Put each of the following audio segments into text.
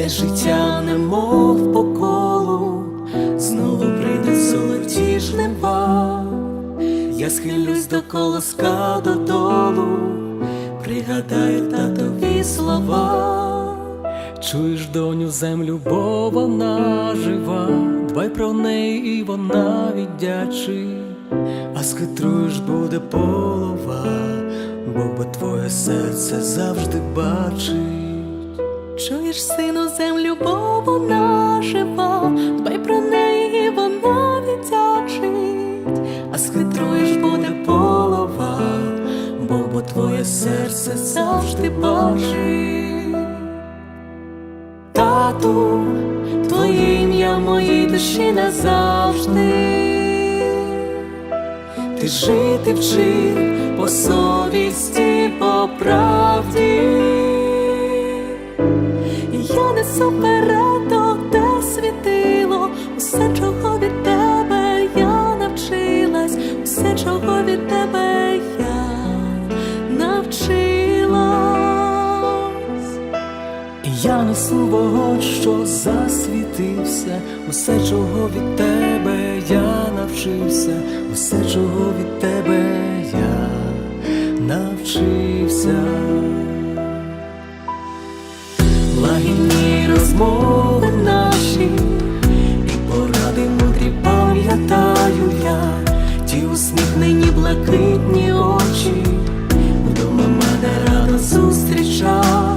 йде життя, немов по колу, знову прийде золоті жнива. Я схилюсь до колоска додолу, пригадаю татові слова. Чуєш, доню, землю, бо вона жива, дбай про неї, і вона віддячить, а схитруєш буде полова, Бог бо твоє серце завжди бачить. Чуєш, сину, землю, бо вона жива, дбай про неї, вона віддячить, а схитруєш буде полова, Бог бо твоє серце завжди бачить. Тату, твоє ім'я в моїй душі назавжди. Ти жити вчив по совісті, по правді. Несу те світило, усе, чого від тебе я навчилась, усе, чого від тебе я навчилась. Я несу вогонь, що засвітився, усе, чого від тебе я навчився, усе, чого від тебе я навчився. Усміхнені блакитні очі, вдома мене рано зустрічав,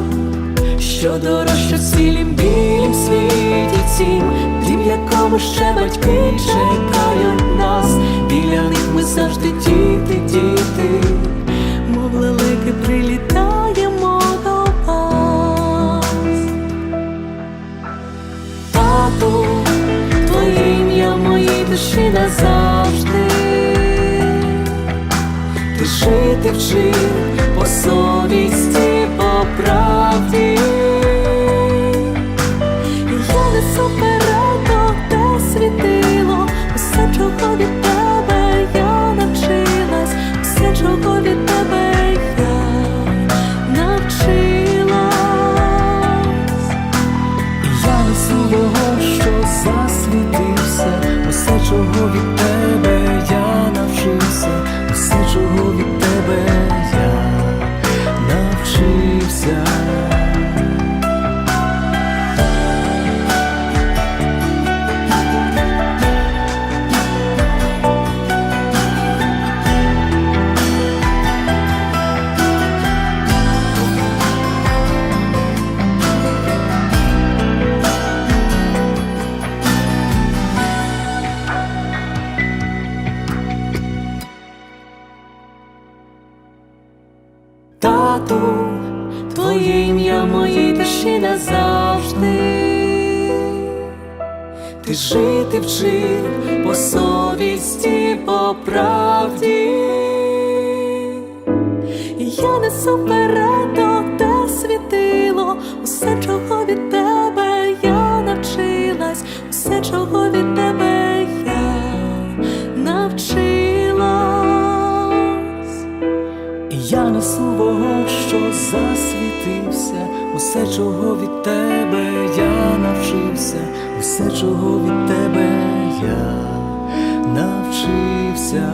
що дорожче в цілім білім світі цім, в якому ще батьки чекають нас, біля них ми завжди діти, діти, мов лелеки прилітаємо до вас. Тату, твоє ім'я в моїй душі назавжди. Ти жити вчив Тату, твоє ім'я моїй душі назавжди. Ти жити вчив по совісті, по правді. Я несу вперед те світило, усе, чого від тебе я навчилась, усе, чого від тебе я навчилась. Вогонь, що засвітився, усе, чого від тебе я навчився, усе, чого від тебе я навчився.